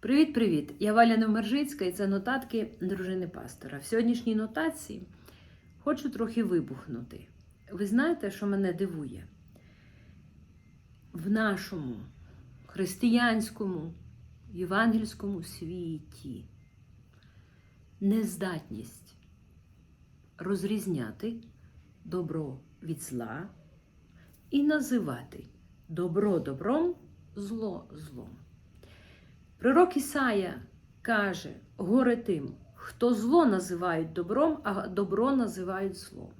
Привіт-привіт! Я Валя Невмержицька і це нотатки дружини пастора. В сьогоднішній нотації хочу трохи вибухнути. Ви знаєте, що мене дивує? В нашому християнському євангельському світі нездатність розрізняти добро від зла і називати добро добром, зло злом. Пророк Ісая каже: горе тим, хто зло називають добром, а добро називають злом.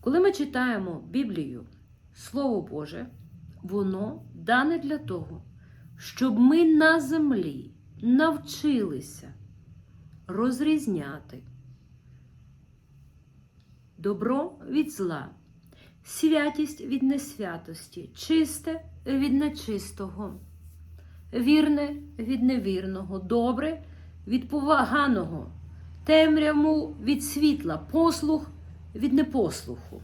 Коли ми читаємо Біблію, Слово Боже, воно дане для того, щоб ми на землі навчилися розрізняти добро від зла, святість від несвятості, чисте від нечистого вірне від невірного, добре від поганого, темряву від світла, послух від непослуху.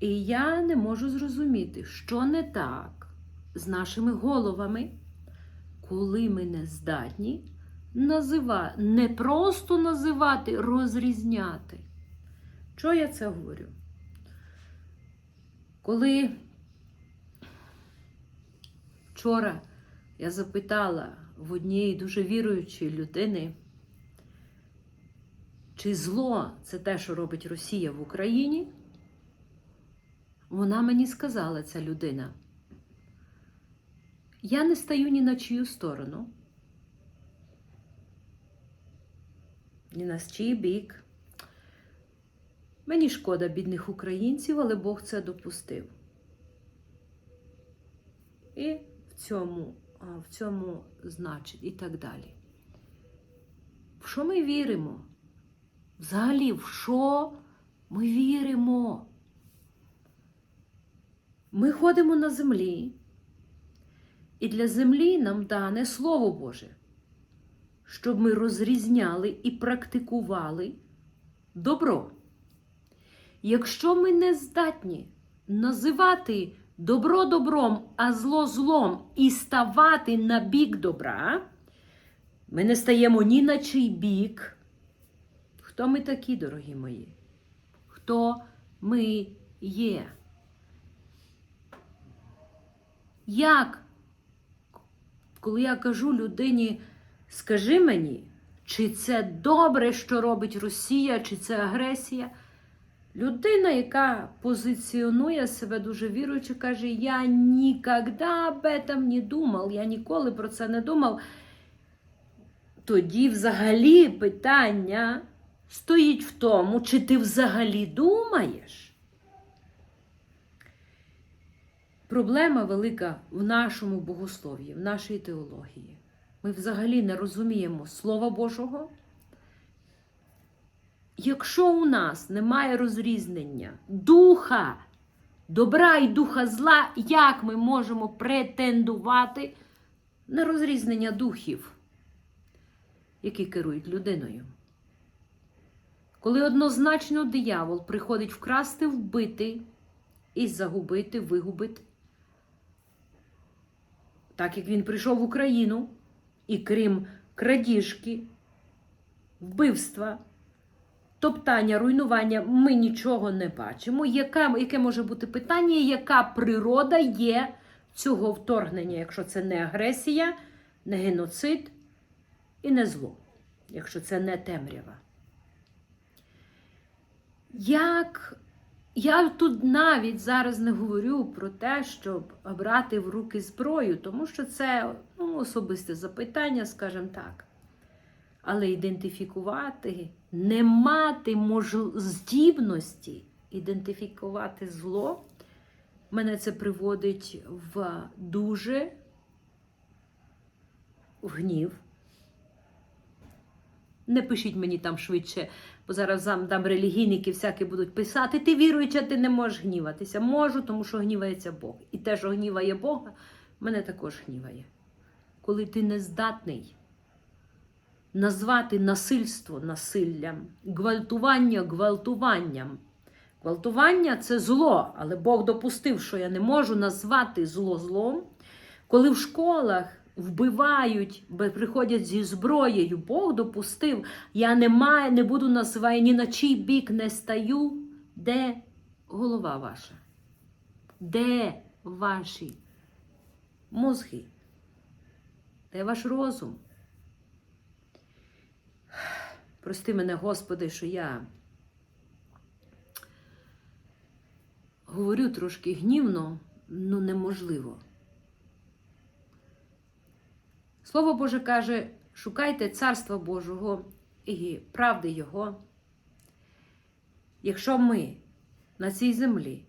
І я не можу зрозуміти, що не так з нашими головами, коли ми не здатні називати, не просто називати, розрізняти. Що я це говорю? Коли Вчора я запитала в однієї дуже віруючої людини, чи зло це те, що робить Росія в Україні. Вона мені сказала, ця людина. Я не стаю ні на чию сторону, ні на чий бік. Мені шкода бідних українців, але Бог це допустив. І цьому, в цьому значить і так далі. В що ми віримо? Взагалі, в що ми віримо? Ми ходимо на землі, і для землі нам дане Слово Боже, щоб ми розрізняли і практикували добро. Якщо ми не здатні називати добро добром, а зло злом і ставати на бік добра, ми не стаємо ні на чий бік. Хто ми такі, дорогі мої? Хто ми є? Як, коли я кажу людині, скажи мені, чи це добре, що робить Росія, чи це агресія? Людина, яка позиціонує себе дуже віруючи, каже: Я ніколи об этом не думав, я ніколи про це не думав. Тоді взагалі питання стоїть в тому, чи ти взагалі думаєш. Проблема велика в нашому богослов'ї, в нашій теології. Ми взагалі не розуміємо Слова Божого. Якщо у нас немає розрізнення духа добра і духа зла, як ми можемо претендувати на розрізнення духів, які керують людиною? Коли однозначно диявол приходить вкрасти, вбити і загубити, вигубити, так як він прийшов в Україну, і крім крадіжки, вбивства, топтання, руйнування, ми нічого не бачимо. Яка, яке може бути питання, яка природа є цього вторгнення, якщо це не агресія, не геноцид і не зло, якщо це не темрява? Як я тут навіть зараз не говорю про те, щоб брати в руки зброю, тому що це ну, особисте запитання, скажімо так. Але ідентифікувати, не мати мож... здібності ідентифікувати зло, мене це приводить в дуже в гнів. Не пишіть мені там швидше, бо зараз там релігійники всякі будуть писати, ти віруюча, ти не можеш гніватися. Можу, тому що гнівається Бог. І те, що гніває Бога, мене також гніває. Коли ти не здатний назвати насильство насиллям, гвалтування гвалтуванням. Гвалтування це зло, але Бог допустив, що я не можу назвати зло злом, Коли в школах вбивають, приходять зі зброєю, Бог допустив, я не маю, не буду називати, ні на чий бік не стаю. Де голова ваша? Де ваші мозги? Де ваш розум? Прости мене, Господи, що я говорю трошки гнівно, ну неможливо. Слово Боже каже: шукайте Царства Божого і правди Його. Якщо ми на цій землі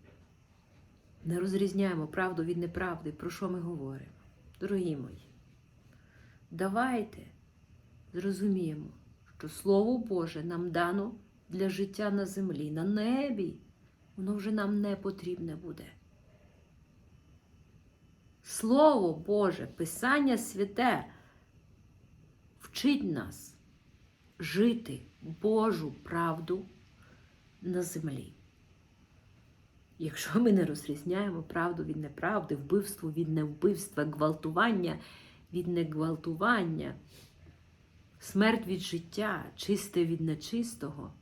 не розрізняємо правду від неправди, про що ми говоримо? Дорогі мої, давайте зрозуміємо, що Слово Боже нам дано для життя на землі, на небі. Воно вже нам не потрібне буде. Слово Боже, Писання святе вчить нас жити Божу правду на землі. Якщо ми не розрізняємо правду від неправди, вбивство від невбивства, гвалтування від негвалтування, смерть від життя, чисте від нечистого,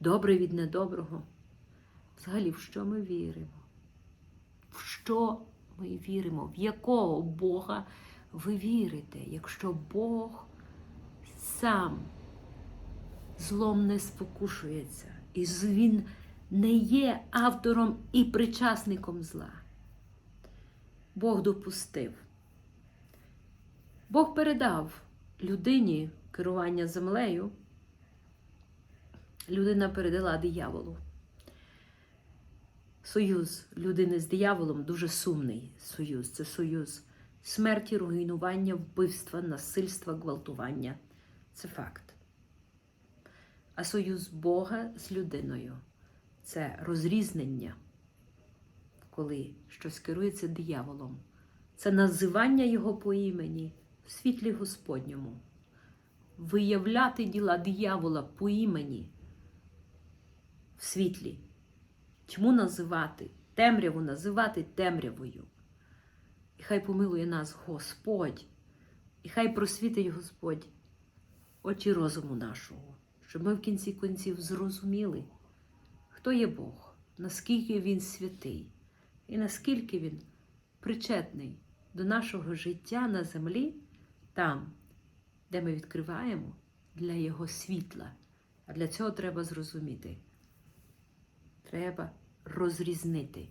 добре від недоброго, взагалі в що ми віримо? В що ми віримо? В якого Бога ви вірите, якщо Бог сам злом не спокушується, і Він не є автором і причасником зла. Бог допустив. Бог передав людині керування землею. Людина передала дияволу. Союз людини з дияволом дуже сумний союз. Це союз смерті, руйнування, вбивства, насильства, гвалтування. Це факт. А союз Бога з людиною це розрізнення, коли щось керується дияволом. Це називання його по імені в світлі Господньому. Виявляти діла диявола по імені в світлі. Чому називати? Темряву називати темрявою. І хай помилує нас Господь, і хай просвітить Господь очі розуму нашого, щоб ми в кінці кінців зрозуміли, хто є Бог, наскільки Він святий, і наскільки Він причетний до нашого життя на землі, там, де ми відкриваємо для Його світла. А для цього треба зрозуміти. Треба розрізнити,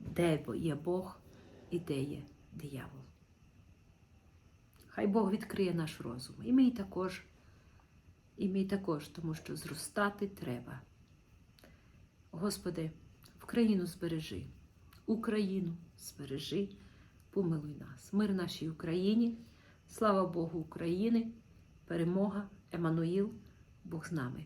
де є Бог і де є диявол. Хай Бог відкриє наш розум. І ми також, і ми також, тому що зростати треба. Господи, Україну збережи, Україну збережи, помилуй нас. Мир нашій Україні, слава Богу України, перемога, Еммануїл, Бог з нами.